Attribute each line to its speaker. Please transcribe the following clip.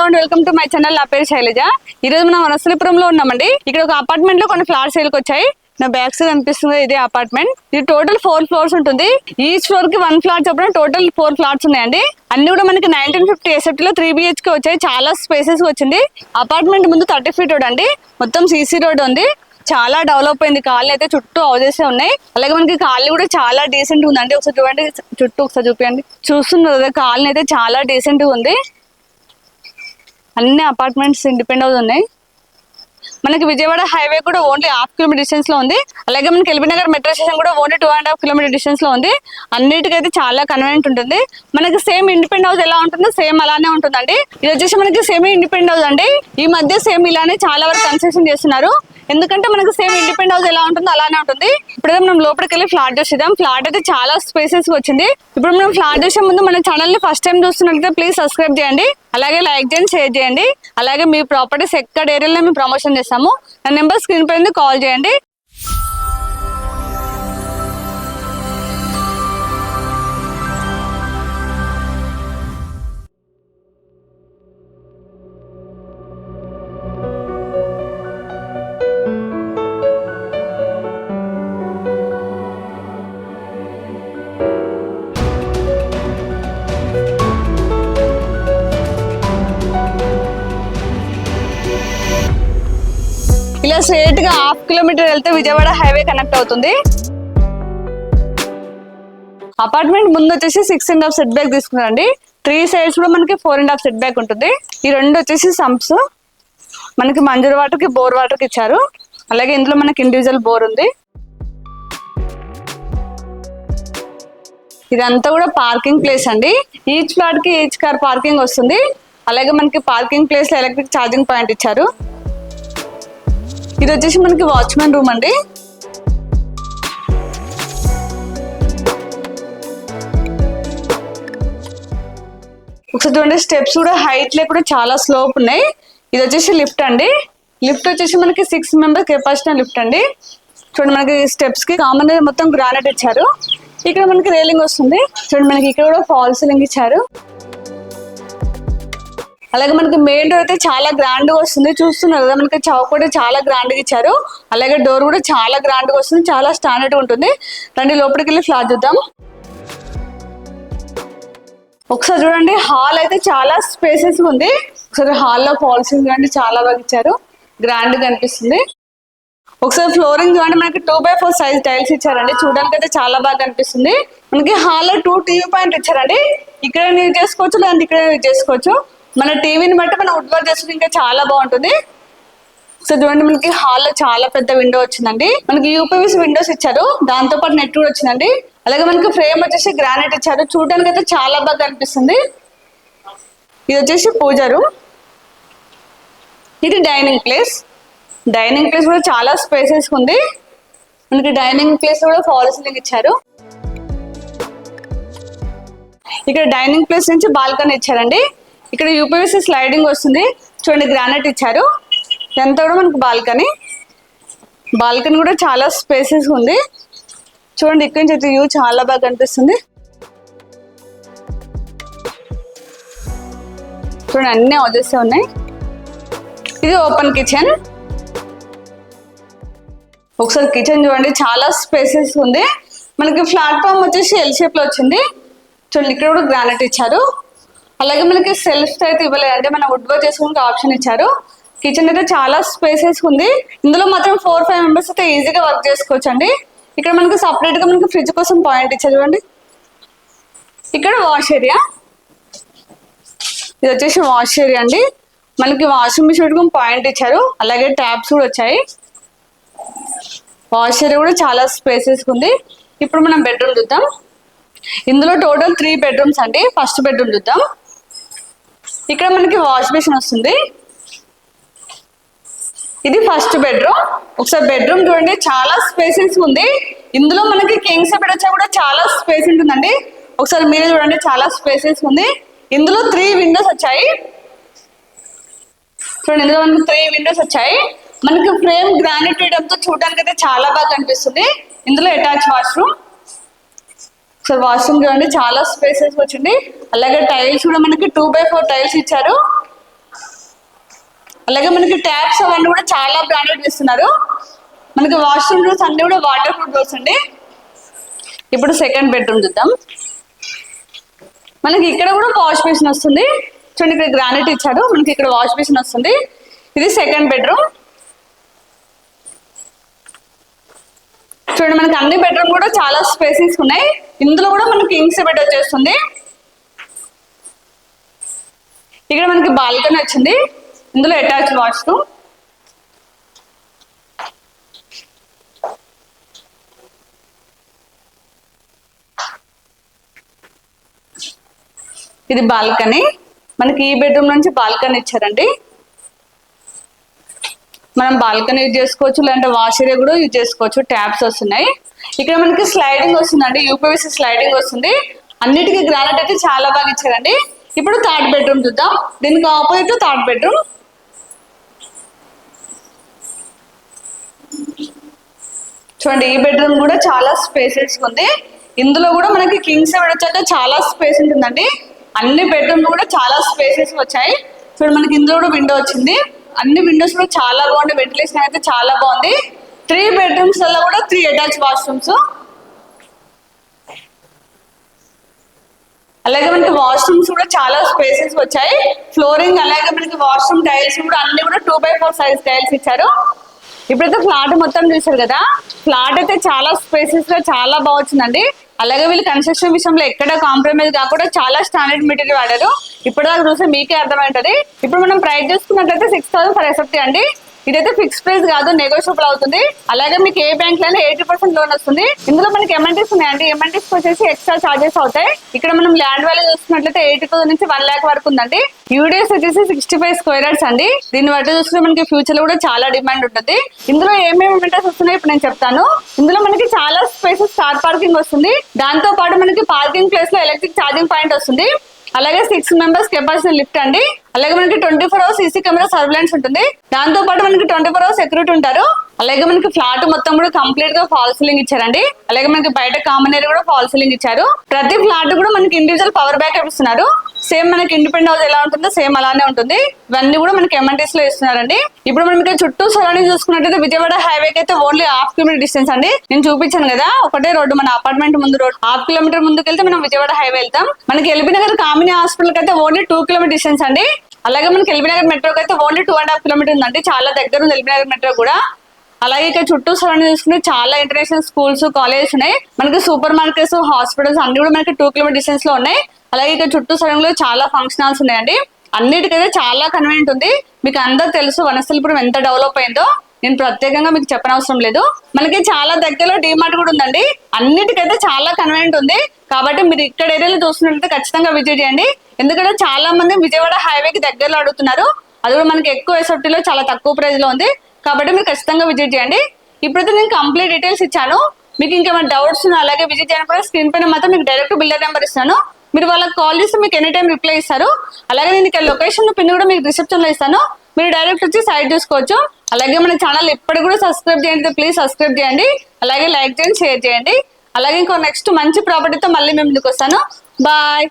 Speaker 1: Hello and welcome to my channel. నా పేరు శైలజ. ఈ రోజు మనం వనస్థలిపురంలో ఉన్నామండి. ఇక్కడ ఒక అపార్ట్మెంట్లో కొన్ని ఫ్లాట్స్ సేల్కి వచ్చాయి. నా బ్యాక్ సైడ్ అనిపిస్తుంది ఇదే అపార్ట్మెంట్. ఇది టోటల్ ఫోర్ ఫ్లోర్స్ ఉంటుంది. ఈచ్ ఫ్లోర్కి వన్ ఫ్లాట్ చొప్పున టోటల్ ఫోర్ ఫ్లాట్స్ ఉన్నాయండి. అన్ని కూడా మనకి నైన్టీన్ ఫిఫ్టీ ఎస్ఎఫ్టీ లో త్రీ బిహెచ్కే వచ్చాయి. చాలా స్పేసెస్ వచ్చింది. అపార్ట్మెంట్ ముందు థర్టీ ఫీట్ రోడ్ అండి. మొత్తం సీసీ రోడ్ ఉంది. చాలా డెవలప్ అయింది. కాళ్ళు అయితే చుట్టూ హౌజెస్ ఉన్నాయి. అలాగే మనకి కాళ్ళు కూడా చాలా డీసెంట్ ఉందండి. ఒకసారి చూడండి. చుట్టూ ఒకసారి చూపించండి చూస్తున్నారు కదా కాలనీ అయితే చాలా డీసెంట్ ఉంది. అన్ని అపార్ట్మెంట్స్ ఇండిపెండెంట్ హౌస్ ఉన్నాయి. మనకి విజయవాడ హైవే కూడా ఓన్లీ హాఫ్ కిలోమీటర్ డిస్టెన్స్లో ఉంది. అలాగే మనకి ఎల్బీ నగర్ మెట్రో స్టేషన్ కూడా only two and half kilometre డిస్టెన్స్లో ఉంది. అన్నిటికైతే చాలా కన్వీనియంట్ ఉంటుంది. మనకి సేమ్ ఇండిపెండ్ హౌస్ ఎలా ఉంటుందో సేమ్ అలానే ఉంటుందండి. ఇది వచ్చేసి మనకి సేమ్ ఇండిపెండ్ హౌస్ అండి. ఈ మధ్య సేమ్ ఇలానే చాలా వరకు కన్స్ట్రక్షన్ చేస్తున్నారు. ఎందుకంటే మనకు సేమ్ ఇండిపెండ్ హౌస్ ఎలా ఉంటుందో అలానే ఉంటుంది. ఇప్పుడు మనం లోపలికి వెళ్ళి ఫ్లాట్ చూసేద్దాం. ఫ్లాట్ అయితే చాలా స్పేసెస్ వచ్చింది. ఇప్పుడు మనం ఫ్లాట్ చూసే ముందు మన ఛానల్ని ఫస్ట్ టైం చూస్తున్నట్లయితే ప్లీజ్ సబ్స్క్రైబ్ చేయండి. అలాగే లైక్ చేయండి షేర్ చేయండి. అలాగే మీ ప్రాపర్టీస్ ఎక్కడ ఏరియాలో మేము ప్రమోషన్ చేస్తాము. నా నెంబర్ స్క్రీన్ పైన కాల్ చేయండి. కిలోమీటర్ వెళ్తే విజయవాడ హైవే కనెక్ట్ అవుతుంది. అపార్ట్మెంట్ ముందు వచ్చేసి six and half set back తీసుకున్నారండి. త్రీ సైడ్స్ కూడా మనకి four and half set back ఉంటుంది. ఈ రెండు వచ్చేసి సంప్స్ మనకి మంజూరు వాటర్కి బోర్ వాటర్కి ఇచ్చారు. అలాగే ఇందులో మనకి ఇండివిజువల్ బోర్ ఉంది. ఇదంతా కూడా పార్కింగ్ ప్లేస్ అండి. ఈచ్ ఫ్లాట్కి ఈచ్ కార్ పార్కింగ్ వస్తుంది. అలాగే మనకి పార్కింగ్ ప్లేస్లో ఎలక్ట్రిక్ ఛార్జింగ్ పాయింట్ ఇచ్చారు. ఇది వచ్చేసి మనకి వాచ్మెన్ రూమ్ అండి. ఒకసారి చూడండి స్టెప్స్ కూడా హైట్ లే కూడా చాలా స్లోప్ ఉన్నాయి. ఇది వచ్చేసి లిఫ్ట్ అండి. లిఫ్ట్ వచ్చేసి మనకి సిక్స్ మెంబర్ కెపాసిటీ లిఫ్ట్ అండి. చూడండి మనకి స్టెప్స్కి కామన్ మొత్తం గ్రానైట్ ఇచ్చారు. ఇక్కడ మనకి రేలింగ్ వస్తుంది. చూడండి మనకి ఇక్కడ కూడా ఫాల్ సీలింగ్ ఇచ్చారు. అలాగే మనకి మెయిన్ డోర్ అయితే చాలా గ్రాండ్గా వస్తుంది. చూస్తున్నారు కదా మనకి చౌక్ కూడా చాలా గ్రాండ్గా ఇచ్చారు. అలాగే డోర్ కూడా చాలా గ్రాండ్గా వస్తుంది. చాలా స్టాండర్డ్గా ఉంటుంది. రండి లోపలికి వెళ్ళి ఫ్లాట్ చూద్దాం. ఒకసారి చూడండి హాల్ అయితే చాలా స్పేసెస్ ఉంది. ఒకసారి హాల్లో ఫాల్సింగ్ చూడండి చాలా బాగా ఇచ్చారు. గ్రాండ్గా అనిపిస్తుంది. ఒకసారి ఫ్లోరింగ్ చూడండి మనకి two by four size tiles ఇచ్చారండి. చూడడానికి అయితే చాలా బాగా అనిపిస్తుంది. మనకి హాల్లో టూ టీవీ పాయింట్ ఇచ్చారండి. ఇక్కడ యూజ్ చేసుకోవచ్చు లేదంటే ఇక్కడ యూజ్ చేసుకోవచ్చు. మన టీవీని బట్టి మనం వుడ్ వర్క్ చేసుకుంటే ఇంకా చాలా బాగుంటుంది. సో చూడండి మనకి హాల్లో చాలా పెద్ద విండో వచ్చిందండి. మనకి యూపీవీసీ విండోస్ ఇచ్చారు. దాంతో పాటు నెట్ కూడా వచ్చిందండి. అలాగే మనకి ఫ్రేమ్ వచ్చేసి గ్రానైట్ ఇచ్చారు. చూడడానికి అయితే చాలా బాగా అనిపిస్తుంది ఇది వచ్చేసి పూజారు. ఇది డైనింగ్ ప్లేస్ డైనింగ్ ప్లేస్ కూడా చాలా స్పేసెస్ ఉంది. మనకి డైనింగ్ ప్లేస్ కూడా ఫాల్ సీలింగ్ ఇచ్చారు. ఇక్కడ డైనింగ్ ప్లేస్ నుంచి బాల్కనీ ఇచ్చారండి. ఇక్కడ యూపీవీసీ స్లైడింగ్ వస్తుంది. చూడండి గ్రానైట్ ఇచ్చారు. ఎంత కూడా మనకు బాల్కనీ. బాల్కనీ కూడా చాలా స్పేసెస్ ఉంది. చూడండి ఇక్కడి నుంచి అయితే వ్యూ చాలా బాగా కనిపిస్తుంది. చూడండి అన్ని హౌజెస్ ఉన్నాయి. ఇది ఓపెన్ కిచెన్ ఒకసారి కిచెన్ చూడండి చాలా స్పేసెస్ ఉంది. మనకి ప్లాట్ఫామ్ వచ్చేసి ఎల్ షేప్లో వచ్చింది. చూడండి ఇక్కడ కూడా గ్రానైట్ ఇచ్చారు. అలాగే మనకి సెల్ఫ్ అయితే ఇవ్వలేదు. అంటే మన వుడ్ వర్క్ చేసుకోవడానికి ఆప్షన్ ఇచ్చారు. కిచెన్ అయితే చాలా స్పేసెస్ ఉంది. ఇందులో మాత్రం ఫోర్ ఫైవ్ మెంబర్స్ అయితే ఈజీగా వర్క్ చేసుకోవచ్చు అండి ఇక్కడ మనకి సపరేట్గా మనకి ఫ్రిడ్జ్ కోసం పాయింట్ ఇచ్చారు చూడండి. ఇక్కడ వాష్ ఏరియా. ఇది వచ్చేసి వాష్ ఏరియా అండి. మనకి వాషింగ్ మిషన్ పెట్టుకుని పాయింట్ ఇచ్చారు. అలాగే ట్యాప్స్ కూడా వచ్చాయి. వాష్ ఏరియా కూడా చాలా స్పేసెస్ ఉంది. ఇప్పుడు మనం బెడ్రూమ్ చూద్దాం. ఇందులో టోటల్ త్రీ బెడ్రూమ్స్ అండి. ఫస్ట్ బెడ్రూమ్ చూద్దాం. ఇక్కడ మనకి వాష్ బేసిన్ వస్తుంది. ఇది ఫస్ట్ బెడ్రూమ్. ఒకసారి బెడ్రూమ్ చూడండి చాలా స్పేసెస్ ఉంది. ఇందులో మనకి కింగ్స్ బెడ్ వచ్చా కూడా చాలా స్పేస్ ఉంటుందండి. ఒకసారి మీరే చూడండి చాలా స్పేసెస్ ఉంది. ఇందులో త్రీ విండోస్ వచ్చాయి. చూడండి ఇందులో మనకి త్రీ విండోస్ వచ్చాయి. మనకి ఫ్రేమ్ గ్రానైట్ వేయడంతో చూడడానికి అయితే చాలా బాగా కనిపిస్తుంది. ఇందులో అటాచ్ వాష్రూమ్ సో వాష్రూమ్ చూడండి చాలా స్పేసెస్ వచ్చింది. అలాగే టైల్స్ కూడా మనకి టూ బై ఫోర్ టైల్స్ ఇచ్చారు. అలాగే మనకి ట్యాప్స్ అవన్నీ కూడా చాలా బ్రాండెడ్ ఇస్తున్నారు మనకి వాష్రూమ్ డోర్స్ అన్ని కూడా వాటర్ ప్రూఫ్ డోర్స్ అండి. ఇప్పుడు సెకండ్ బెడ్రూమ్ చూద్దాం. మనకి ఇక్కడ కూడా వాష్ బేసిన్ వస్తుంది. చూడండి ఇక్కడ గ్రానైట్ ఇచ్చాడు మనకి ఇక్కడ వాష్ బేసిన్ వస్తుంది. ఇది సెకండ్ బెడ్రూమ్ చూడండి మనకి అన్ని బెడ్రూమ్ కూడా చాలా స్పేసెస్ ఉన్నాయి. ఇందులో కూడా మనకి కింగ్స్ బెడ్ వచ్చేస్తుంది. ఇక్కడ మనకి బాల్కనీ వచ్చింది. ఇందులో అటాచ్ వాష్రూమ్. ఇది బాల్కనీ. మనకి ఈ బెడ్రూమ్ నుంచి బాల్కనీ ఇచ్చారండి. మనం బాల్కనీ యూజ్ చేసుకోవచ్చు లేదంటే వాష్ ఏరియా కూడా యూజ్ చేసుకోవచ్చు. ట్యాబ్స్ వస్తున్నాయి. ఇక్కడ మనకి స్లైడింగ్ వస్తుందండి. యూపీవీసీ స్లైడింగ్ వస్తుంది. అన్నిటికీ గ్రానైట్ అయితే చాలా బాగా ఇచ్చారండి. ఇప్పుడు థర్డ్ బెడ్రూమ్ చూద్దాం. దీనికి ఆపోజిట్ థర్డ్ బెడ్రూమ్. చూడండి ఈ బెడ్రూమ్ కూడా చాలా స్పేసెస్ ఉంది. ఇందులో కూడా మనకి కింగ్స్ బెడ్ చాలా స్పేస్ ఉంటుందండి. అన్ని బెడ్రూమ్ కూడా చాలా స్పేసెస్ వచ్చాయి. చూడండి మనకి ఇందులో కూడా విండో వచ్చింది. అన్ని విండోస్ కూడా చాలా బాగుంది. వెంటిలేషన్ అయితే చాలా బాగుంది. త్రీ బెడ్రూమ్స్లో కూడా త్రీ అటాచ్ వాష్రూమ్స్ అలాగే మనకి వాష్రూమ్స్ కూడా చాలా స్పేసెస్ వచ్చాయి. ఫ్లోరింగ్ అలాగే మనకి వాష్రూమ్ టైల్స్ కూడా అన్ని కూడా two by four size tiles ఇచ్చారు. ఇప్పుడైతే ఫ్లాట్ మొత్తం చూసారు కదా. ఫ్లాట్ అయితే చాలా స్పేసెస్గా చాలా బాగుంది అలాగే వీళ్ళు కన్స్ట్రక్షన్ విషయంలో ఎక్కడ కాంప్రమైజ్ కాకుండా చాలా స్టాండర్డ్ మెటీరియల్ వాడారు. ఇప్పుడు దాకా చూస్తే మీకే అర్థమవుతుంది. ఇప్పుడు మనం ప్రైస్ చూసుకున్నట్లయితే సిక్స్ థౌసండ్ ఫర్ ఎసెప్టీ అండి. ఇదైతే ఫిక్స్ ప్రైస్ కాదు నెగోషియబుల్ అవుతుంది. అలాగే మీకు ఏ బ్యాంక్లోనే ఎయిటీ పర్సెంట్ లోన్ వస్తుంది. ఇందులో మనకి ఎంఎన్టీస్ ఉన్నాయండి. ఎంఎన్టీస్ వచ్చేసి ఎక్స్ట్రా చార్జెస్ అవుతాయి. ఇక్కడ మనం ల్యాండ్ వాల్యూ చూసుకున్నట్లయితే ఎయిటీ థౌసండ్ నుంచి వన్ ల్యాక్ వరకు ఉందండి. యూడిఎస్ వచ్చేసి సిక్స్టీ ఫైవ్ స్క్వేర్ యార్డ్స్ అండి. దీన్ని బట్టి చూస్తే మనకి ఫ్యూచర్లో కూడా చాలా డిమాండ్ ఉంటుంది. ఇందులో ఏమేమి అమెంటర్స్ వస్తున్నాయి ఇప్పుడు నేను చెప్తాను. ఇందులో మనకి చాలా స్పేసెస్ కార్ పార్కింగ్ వస్తుంది. దాంతో పాటు మనకి పార్కింగ్ ప్లేస్లో ఎలక్ట్రిక్ ఛార్జింగ్ పాయింట్ వస్తుంది. అలాగే సిక్స్ మెంబర్స్ కెపాసిటీ లిఫ్ట్ అండి. అలాగే మనకి twenty four hours CC camera surveillance ఉంటుంది. దాంతో పాటు మనకి ట్వంటీ ఫోర్ అవర్స్ సెక్యూరిటీ ఉంటారు. అలాగే మనకి ఫ్లాట్ మొత్తం కూడా కంప్లీట్గా ఫాల్ సీలింగ్ ఇచ్చారండి. అలాగే మనకి బయట కామన్ ఏరియా కూడా ఫాల్ సీలింగ్ ఇచ్చారు. ప్రతి ఫ్లాట్ కూడా మనకి ఇండివిజువల్ పవర్ బ్యాక్ ఇస్తున్నారు. సేమ్ మనకి ఇండిపెండెంట్ హౌస్ ఎలా ఉంటుందో సేమ్ అలానే ఉంటుంది. ఇవన్నీ కూడా మనకి ఎంఎన్టీస్లో ఇస్తున్నారండి ఇప్పుడు మనం ఇక్కడ చుట్టూ సరౌండింగ్ చూసుకున్నట్టయితే విజయవాడ హైవే అయితే ఓన్లీ హాఫ్ కిలోమీటర్ డిస్టెన్స్ అండి. నేను చూపించాను కదా ఒకటే రోడ్డు మన అపార్ట్మెంట్ ముందు రోడ్ హాఫ్ కిలోమీటర్ ముందుకు వెళ్తే మనం విజయవాడ హైవే వెళ్తాం. మనకి ఎల్బీ నగర్ కామినీ హాస్పిటల్ అయితే ఓన్లీ టూ కిలోమీటర్ డిస్టెన్స్ అండి. అలాగే మనకి ఎల్బీ నగర్ మెట్రోకి అయితే only two and half kilometre ఉందండి. చాలా దగ్గర ఉంది ఎల్బీ నగర్ మెట్రో కూడా. అలాగే ఇక్కడ చుట్టూ సరౌండింగ్ చూసుకుంటే చాలా ఇంటర్నేషనల్ స్కూల్స్ కాలేజెస్ ఉన్నాయి. మనకి సూపర్ మార్కెట్స్ హాస్పిటల్స్ అన్ని కూడా మనకి టూ కిలోమీటర్ డిస్టెన్స్లో ఉన్నాయి. అలాగే ఇక్కడ చుట్టూ సడంలో చాలా ఫంక్షన్ హాల్స్ ఉన్నాయండి. అన్నిటికైతే చాలా కన్వీనియంట్ ఉంది. మీకు అందరు తెలుసు వనస్థలిపురం ఎంత డెవలప్ అయిందో. నేను ప్రత్యేకంగా మీకు చెప్పనవసరం లేదు. మనకి చాలా దగ్గరలో డిమార్ట్ కూడా ఉందండి. అన్నిటికైతే చాలా కన్వీనియంట్ ఉంది. కాబట్టి మీరు ఇక్కడ ఏరియాలో చూస్తున్నట్లయితే ఖచ్చితంగా విజిట్ చేయండి. ఎందుకంటే చాలా మంది విజయవాడ హైవేకి దగ్గరలో అడుగుతున్నారు. అది కూడా మనకి ఎక్కువ ఎసెప్టీలో చాలా తక్కువ ప్రైస్లో ఉంది. కాబట్టి మీరు ఖచ్చితంగా విజిట్ చేయండి. ఇప్పుడైతే నేను కంప్లీట్ డీటెయిల్స్ ఇచ్చాను. మీకు ఇంకేమైనా డౌట్స్ ఉన్నా అలాగే విజిట్ చేయడం స్క్రీన్ పైన మాత్రం మీకు డైరెక్ట్ బిల్డర్ నెంబర్ ఇస్తాను. మీరు వాళ్ళకి కాల్ చేస్తే మీకు ఎనీ టైం రిప్లై ఇస్తారు. అలాగే నేను ఇక్కడ లొకేషన్ పిన్ కూడా మీకు రిసెప్షన్లో ఇస్తాను. మీరు డైరెక్ట్ వచ్చి సైడ్ చూసుకోవచ్చు. అలాగే మన ఛానల్ ఇప్పటికి కూడా సబ్స్క్రైబ్ చేయండి. ప్లీజ్ సబ్స్క్రైబ్ చేయండి. అలాగే లైక్ చేయండి షేర్ చేయండి. అలాగే ఇంకో నెక్స్ట్ మంచి ప్రాపర్టీతో మళ్ళీ మేము ముందుకు వస్తాను. బాయ్